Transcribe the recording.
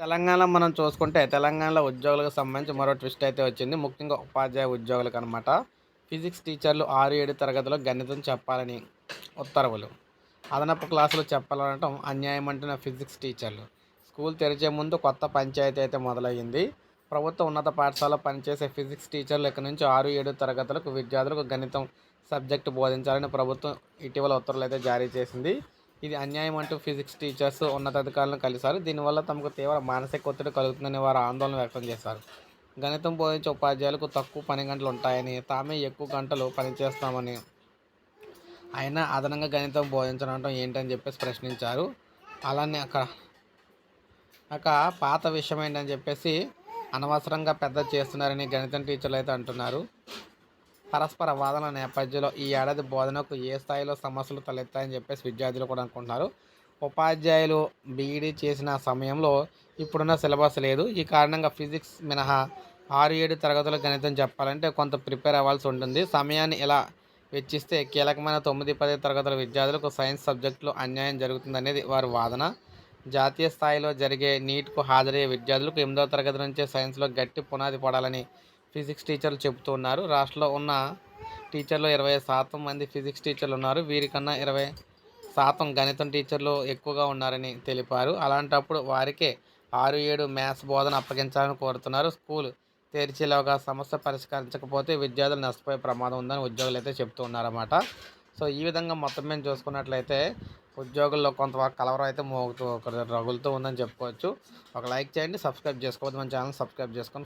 తెలంగాణ మనం చూసుకుంటే తెలంగాణలో ఉద్యోగులకు సంబంధించి మరో ట్విస్ట్ అయితే వచ్చింది. ముఖ్యంగా ఉపాధ్యాయ ఉద్యోగులకు అనమాట ఫిజిక్స్ టీచర్లు ఆరు ఏడు తరగతిలో గణితం చెప్పాలని ఉత్తర్వులు. అదనపు క్లాసులు చెప్పాలనటం అన్యాయం అంటున్న ఫిజిక్స్ టీచర్లు. స్కూల్ తెరిచే ముందు కొత్త పంచాయతీ అయితే మొదలయ్యింది. ప్రభుత్వ ఉన్నత పాఠశాల పనిచేసే ఫిజిక్స్ టీచర్లు ఇక్కడి నుంచి ఆరు ఏడు తరగతులకు విద్యార్థులకు గణితం సబ్జెక్టు బోధించాలని ప్రభుత్వం ఇటీవల ఉత్తర్వులు అయితే జారీ చేసింది. ఇది అన్యాయం అంటూ ఫిజిక్స్ టీచర్స్ ఉన్నతాధికారులను కలిశారు. దీనివల్ల తమకు తీవ్ర మానసిక ఒత్తిడి కలుగుతుందని వారు ఆందోళన వ్యక్తం చేశారు. గణితం బోధించే ఉపాధ్యాయులకు తక్కువ పని గంటలు ఉంటాయని తామే ఎక్కువ గంటలు పనిచేస్తామని అయినా అదనంగా గణితం బోధించడం ఏంటని చెప్పేసి ప్రశ్నించారు. అలానే అక్కడ ఒక పాత విషయం ఏంటని చెప్పేసి అనవసరంగా పెద్ద చేస్తున్నారని గణితం టీచర్లు అయితే అంటున్నారు. పరస్పర వాదన నేపథ్యంలో ఈ ఏడాది బోధనకు ఏ స్థాయిలో సమస్యలు తలెత్తాయని చెప్పేసి విద్యార్థులు కూడా అనుకుంటున్నారు. ఉపాధ్యాయులు బీఈడీ చేసిన సమయంలో ఇప్పుడున్న సిలబస్ లేదు. ఈ కారణంగా ఫిజిక్స్ మినహా ఆరు ఏడు తరగతుల గణితం చెప్పాలంటే కొంత ప్రిపేర్ అవ్వాల్సి ఉంటుంది. సమయాన్ని ఇలా వెచ్చిస్తే కీలకమైన తొమ్మిది పది తరగతుల విద్యార్థులకు సైన్స్ సబ్జెక్టులో అన్యాయం జరుగుతుందనేది వారి వాదన. జాతీయ స్థాయిలో జరిగే నీట్కు హాజరయ్యే విద్యార్థులకు ఎనిమిదవ తరగతి నుంచే సైన్స్లో గట్టి పునాది పడాలని ఫిజిక్స్ టీచర్లు చెబుతున్నారు. రాష్ట్రంలో ఉన్న టీచర్లు ఇరవై శాతం మంది ఫిజిక్స్ టీచర్లు ఉన్నారు. వీరికన్నా ఇరవై శాతం గణితం టీచర్లు ఎక్కువగా ఉన్నారని తెలిపారు. అలాంటప్పుడు వారికే ఆరు ఏడు మ్యాథ్స్ బోధన అప్పగించాలని కోరుతున్నారు. స్కూల్ తెరిచేలాగా సమస్య పరిష్కరించకపోతే విద్యార్థులు నష్టపోయే ప్రమాదం ఉందని ఉద్యోగులు అయితే చెప్తూ ఉన్నారన్నమాట సో ఈ విధంగా మొత్తం మేము చూసుకున్నట్లయితే ఉద్యోగుల్లో కొంత కలవరం అయితే మోగుతూ ఒక రగులుతూ ఉందని చెప్పుకోవచ్చు. ఒక లైక్ చేయండి సబ్స్క్రైబ్ చేసుకోవద్దు మన ఛానల్ సబ్స్క్రైబ్ చేసుకొని